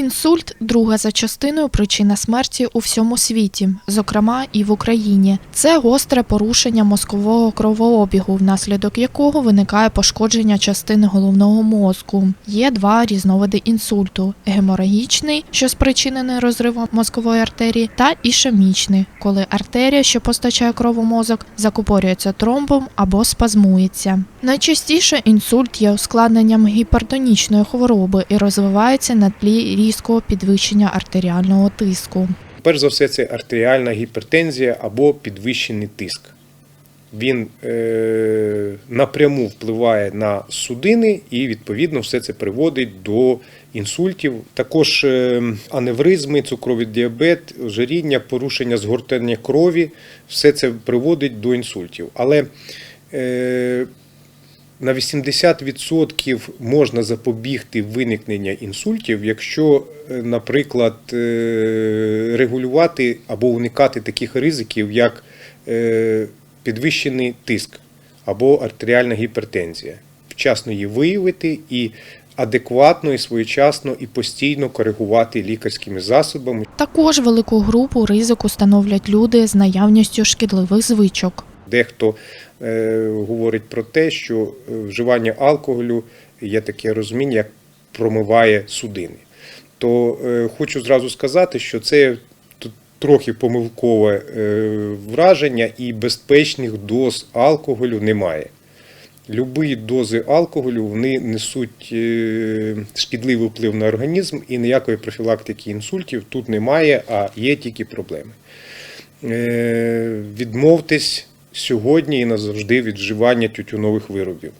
Інсульт друга за частиною причина смерті у всьому світі, зокрема і в Україні. Це гостре порушення мозкового кровообігу, внаслідок якого виникає пошкодження частини головного мозку. Є два різновиди інсульту: геморагічний, що спричинений розривом мозкової артерії, та ішемічний, коли артерія, що постачає кров у мозок, закупорюється тромбом або спазмується. Найчастіше інсульт є ускладненням гіпертонічної хвороби і розвивається на тлі різкого підвищення артеріального тиску. Перш за все, це артеріальна гіпертензія або підвищений тиск. Він е, напряму впливає на судини і, відповідно, все це приводить до інсультів. Також е, аневризми, цукровий діабет, ожиріння, порушення згортання крові, все це приводить до інсультів. Але е, на 80% можна запобігти виникнення інсультів, якщо, е, наприклад, е, регулювати або уникати таких ризиків, як е, підвищений тиск або артеріальна гіпертензія. Вчасно її виявити і адекватно і своєчасно і постійно коригувати лікарськими засобами. Також велику групу ризику становлять люди з наявністю шкідливих звичок. Дехто е, говорить про те, що е, вживання алкоголю є таке розуміння, як промиває судини. То е, хочу зразу сказати, що це трохи помилкове е, враження і безпечних доз алкоголю немає. Любі дози алкоголю вони несуть е, шкідливий вплив на організм і ніякої профілактики інсультів тут немає, а є тільки проблеми. Е, Відмовтесь сьогодні і назавжди від вживання тютюнових виробів.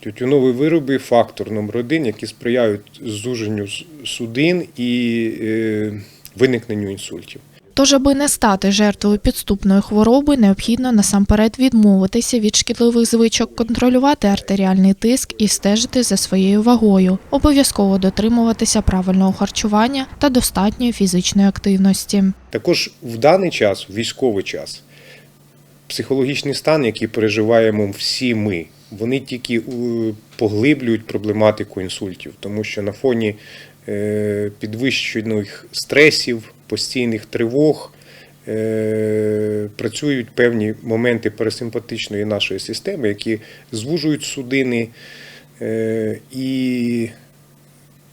Тютюнові вироби фактор номер один, які сприяють зуженню судин і е, виникненню інсультів. Тож, аби не стати жертвою підступної хвороби, необхідно насамперед відмовитися від шкідливих звичок, контролювати артеріальний тиск і стежити за своєю вагою, обов'язково дотримуватися правильного харчування та достатньої фізичної активності. Також в даний час, в військовий час, психологічний стан, який переживаємо всі ми, вони тільки е, поглиблюють проблематику інсультів, тому що на фоні е, підвищених стресів, постійних тривог е, працюють певні моменти парасимпатичної нашої системи, які звужують судини і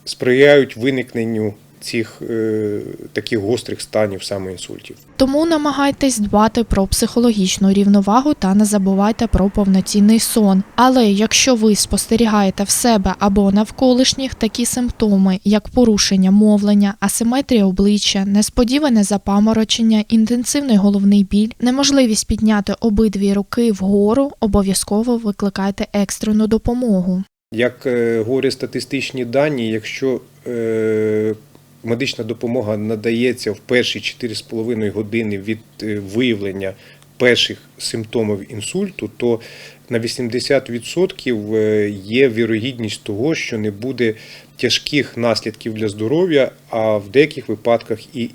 сприяють виникненню цих е, таких гострих станів саме інсультів. Тому намагайтесь дбати про психологічну рівновагу та не забувайте про повноцінний сон. Але якщо ви спостерігаєте в себе або навколишніх такі симптоми, як порушення мовлення, асиметрія обличчя, несподіване запаморочення, інтенсивний головний біль, неможливість підняти обидві руки вгору, обов'язково викликайте екстрену допомогу. Як е, говорять статистичні дані, якщо е, медична допомога надається в перші 4,5 години від е, виявлення перших симптомів інсульту, то на 80% е, є вірогідність того, що не буде тяжких наслідків для здоров'я, а в деяких випадках і,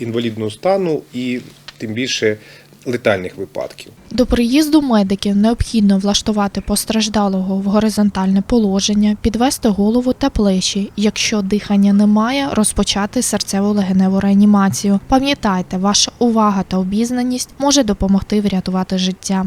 інвалідного стану, і тим більше летальних випадків. До приїзду медиків необхідно влаштувати постраждалого в горизонтальне положення, підвести голову та плечі. Якщо дихання немає, розпочати серцево-легеневу реанімацію. Пам'ятайте, ваша увага та обізнаність може допомогти врятувати життя.